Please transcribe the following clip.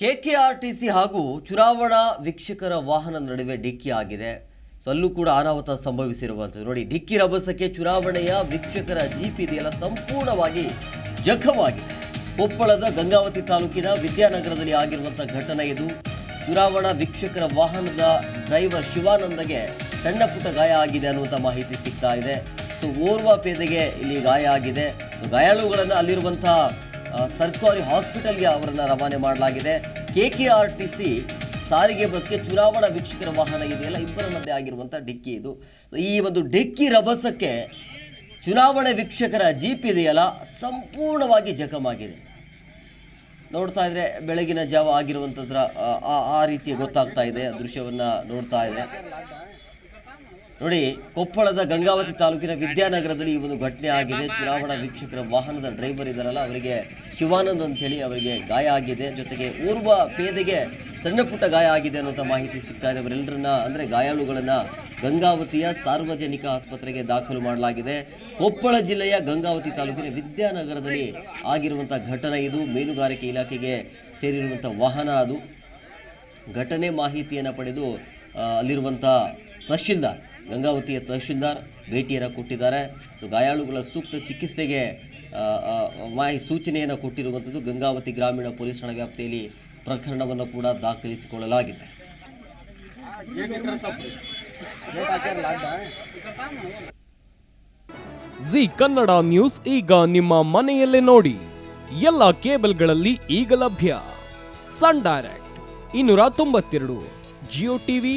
KKRTC ಹಾಗೂ ಚುನಾವಣಾ ವೀಕ್ಷಕರ ವಾಹನ ನಡುವೆ ಡಿಕ್ಕಿ ಆಗಿದೆ. ಸೊ ಅಲ್ಲೂ ಕೂಡ ಅನಾಹುತ ಸಂಭವಿಸಿರುವಂಥದ್ದು. ನೋಡಿ, ಡಿಕ್ಕಿ ರಭಸಕ್ಕೆ ಚುನಾವಣೆಯ ವೀಕ್ಷಕರ ಜೀಪ್ ಇದೆಯಲ್ಲ, ಸಂಪೂರ್ಣವಾಗಿ ಜಖಮಾಗಿದೆ ಕೊಪ್ಪಳದ ಗಂಗಾವತಿ ತಾಲೂಕಿನ ವಿದ್ಯಾನಗರದಲ್ಲಿ ಆಗಿರುವಂಥ ಘಟನೆ ಇದು. ಚುನಾವಣಾ ವೀಕ್ಷಕರ ವಾಹನದ ಡ್ರೈವರ್ ಶಿವಾನಂದಗೆ ಸಣ್ಣ ಪುಟ್ಟ ಗಾಯ ಆಗಿದೆ ಅನ್ನುವಂಥ ಮಾಹಿತಿ ಸಿಗ್ತಾ ಇದೆ. ಸೊ ಓರ್ವ ಪೇದೆಗೆ ಇಲ್ಲಿ ಗಾಯ ಆಗಿದೆ. ಗಾಯಾಳುಗಳನ್ನು ಅಲ್ಲಿರುವಂಥ ಸರ್ಕಾರಿ ಹಾಸ್ಪಿಟಲ್ಗೆ ಅವರನ್ನ ರವಾನೆ ಮಾಡಲಾಗಿದೆ. K K R T C ಸಾರಿಗೆ ಬಸ್ಗೆ ಚುನಾವಣಾ ವೀಕ್ಷಕರ ವಾಹನ ಇದೆಯಲ್ಲ ಇಬ್ಬರ ಮಧ್ಯೆ ಆಗಿರುವಂಥ ಡಿಕ್ಕಿ ಇದು. ಈ ಒಂದು ಡಿಕ್ಕಿ ರಭಸಕ್ಕೆ ಚುನಾವಣಾ ವೀಕ್ಷಕರ ಜೀಪ್ ಇದೆಯಲ್ಲ, ಸಂಪೂರ್ಣವಾಗಿ ಜಖಮಾಗಿದೆ ನೋಡ್ತಾ ಇದ್ರೆ ಬೆಳಗಿನ ಜಾವ ಆಗಿರುವಂಥದ್ರ ಆ- ರೀತಿಯ ಗೊತ್ತಾಗ್ತಾ ಇದೆ ದೃಶ್ಯವನ್ನ ನೋಡ್ತಾ ಇದ್ರೆ. ನೋಡಿ, ಕೊಪ್ಪಳದ ಗಂಗಾವತಿ ತಾಲೂಕಿನ ವಿದ್ಯಾನಗರದಲ್ಲಿ ಈ ಒಂದು ಘಟನೆ ಆಗಿದೆ. ಚುನಾವಣಾ ವೀಕ್ಷಕರ ವಾಹನದ ಡ್ರೈವರ್ ಇದಾರಲ್ಲ ಅವರಿಗೆ ಶಿವಾನಂದ್ ಅಂತೇಳಿ ಅವರಿಗೆ ಗಾಯ ಆಗಿದೆ. ಜೊತೆಗೆ ಓರ್ವ ಪೇದೆಗೆ ಸಣ್ಣ ಪುಟ್ಟ ಗಾಯ ಆಗಿದೆ ಅನ್ನುವಂಥ ಮಾಹಿತಿ ಸಿಗ್ತಾ ಇದೆ. ಅವರೆಲ್ಲರನ್ನ, ಅಂದರೆ ಗಾಯಾಳುಗಳನ್ನ ಗಂಗಾವತಿಯ ಸಾರ್ವಜನಿಕ ಆಸ್ಪತ್ರೆಗೆ ದಾಖಲು ಮಾಡಲಾಗಿದೆ. ಕೊಪ್ಪಳ ಜಿಲ್ಲೆಯ ಗಂಗಾವತಿ ತಾಲೂಕಿನ ವಿದ್ಯಾನಗರದಲ್ಲಿ ಆಗಿರುವಂಥ ಘಟನೆ ಇದು. ಮೀನುಗಾರಿಕೆ ಇಲಾಖೆಗೆ ಸೇರಿರುವಂಥ ವಾಹನ ಅದು. ಘಟನೆ ಮಾಹಿತಿಯನ್ನು ಪಡೆದು ಅಲ್ಲಿರುವಂಥ ತಹಶೀಲ್ದಾರ್ ಗಂಗಾವತಿಯ ತಹಶೀಲ್ದಾರ್ ಭೇಟಿಯನ್ನು ಕೊಟ್ಟಿದ್ದಾರೆ. ಸೊ ಗಾಯಾಳುಗಳ ಸೂಕ್ತ ಚಿಕಿತ್ಸೆಗೆ ಮಾಹಿ ಸೂಚನೆಯನ್ನು ಕೊಟ್ಟಿರುವಂಥದ್ದು ಗಂಗಾವತಿ ಗ್ರಾಮೀಣ ಪೊಲೀಸ್ ಠಾಣಾ ವ್ಯಾಪ್ತಿಯಲ್ಲಿ ಪ್ರಕರಣವನ್ನು ಕೂಡ ದಾಖಲಿಸಿಕೊಳ್ಳಲಾಗಿದೆ. ಜಿ ಕನ್ನಡ ನ್ಯೂಸ್ ಈಗ ನಿಮ್ಮ ಮನೆಯಲ್ಲೇ ನೋಡಿ. ಎಲ್ಲ ಕೇಬಲ್ಗಳಲ್ಲಿ ಈಗ ಲಭ್ಯ. ಸನ್ ಡೈರೆಕ್ಟ್, ಇನ್ನೂರ ತೊಂಬತ್ತೆರಡು, ಜಿಯೋ ಟಿವಿ